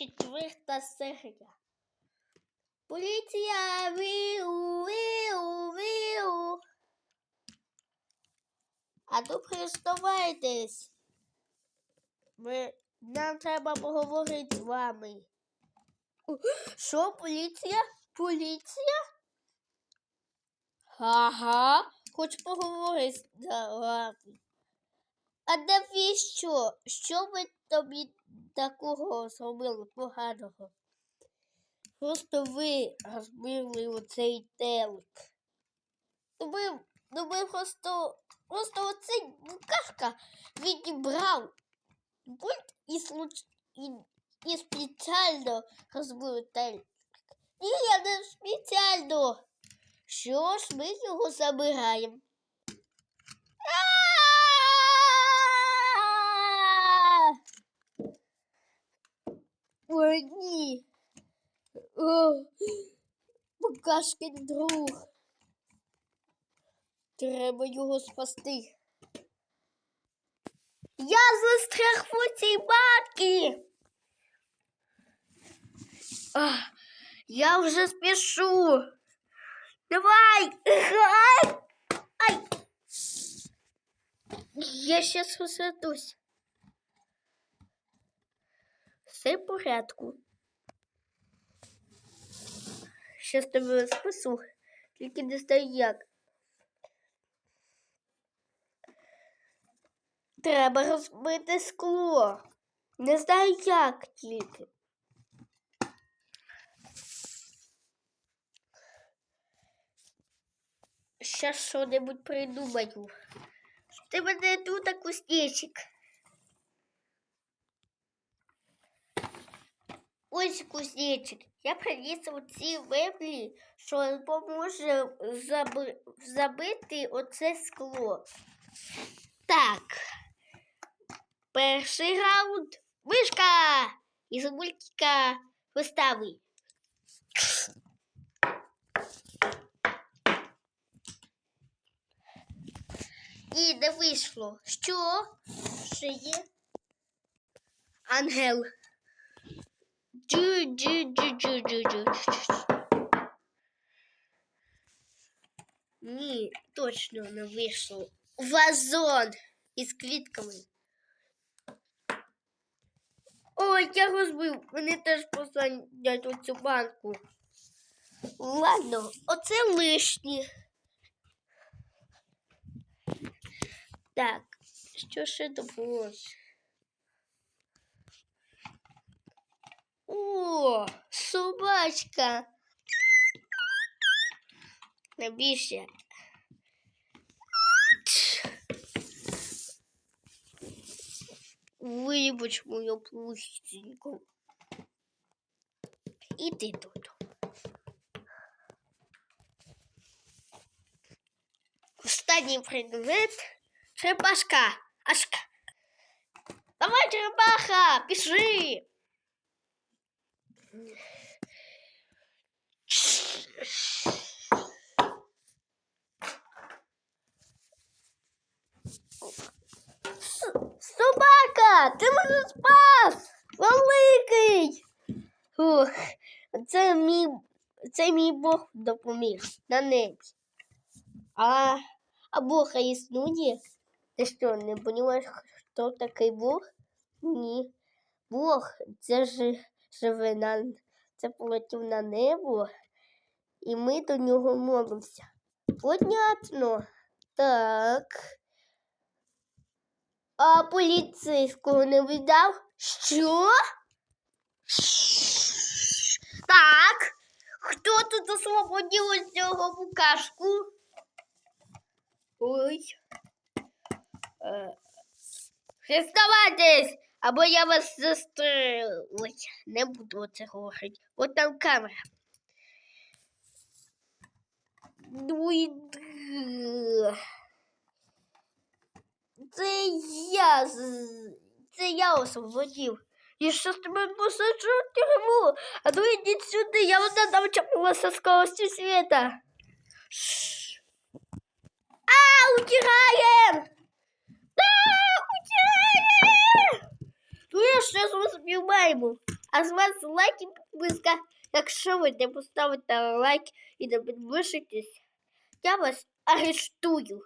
четверта серія. Поліція! Віу, віу, віу. А ну приставайтесь. Нам треба поговорити з вами. Що, поліція? Поліція? Ага, хочу поговорити з вами. А навіщо? Що ви тобі такого зробили поганого? Просто ви розбили оцей телек. Ну ми, ну ми просто, просто оцей букашка відібрав пульт і, случ... і, і спеціально розбив телек. Ні, я не спеціально. Що ж, ми його забираємо. Ой, ні. Букашкин друг. Треба його спасти. Я застряг в цій. Я вже спішу. Давай! Ай! Я сейчас висадусь. Все в порядку. Щас тебе спасу. Тільки не знаю як. Треба розбити скло. Не знаю як тільки. Щас що-небудь придумаю. Ти мене тут кузнечик. Ось кузнечик. Я приніс оці меблі, що допоможе заби... забити оце скло. Так. Перший раунд. Мишка із мультика вистави. І не вийшло. Що? Ще є? Ангел. Джу-джу-джу-джу-джу-джу. Ні, точно не вийшло. Вазон із квітками. Ой, я розбив. Вони теж посадять у цю банку. Ладно, оце лишнє. Так, що ще добулось? О, собачка. Не більше. Вибач мою плустеньку. Іди тут. Останній предмет. Черепашка. Ашка. Давай, черепаха, пиши. Собака, ти мене спас! Великий! Ух, це мій, це мій Бог допоміг на небі. А, а Бога існує? Ти що, не розумієш, хто такий Бог? Ні. Бог це ж живе на це полетів на небо, і ми до нього молимося. Понятно. Так. А поліцейського не видав? Що? Так. Хто тут освободив ось цього букашку? Ой. Е, Приставайтесь, або я вас застрелить. Не буду це говорити. От там камера. Ну і Це я. Це я освободив. І що з тебе посаджу в тюрму? А ну ідіть сюди, я вас дам чапнулася скоростю света. Шш. А, утираем! Утираем! Ну сейчас вас співаємо. А з вас лайк і підписка. Якщо ви не поставите лайк і не підпишетесь, я вас арештую.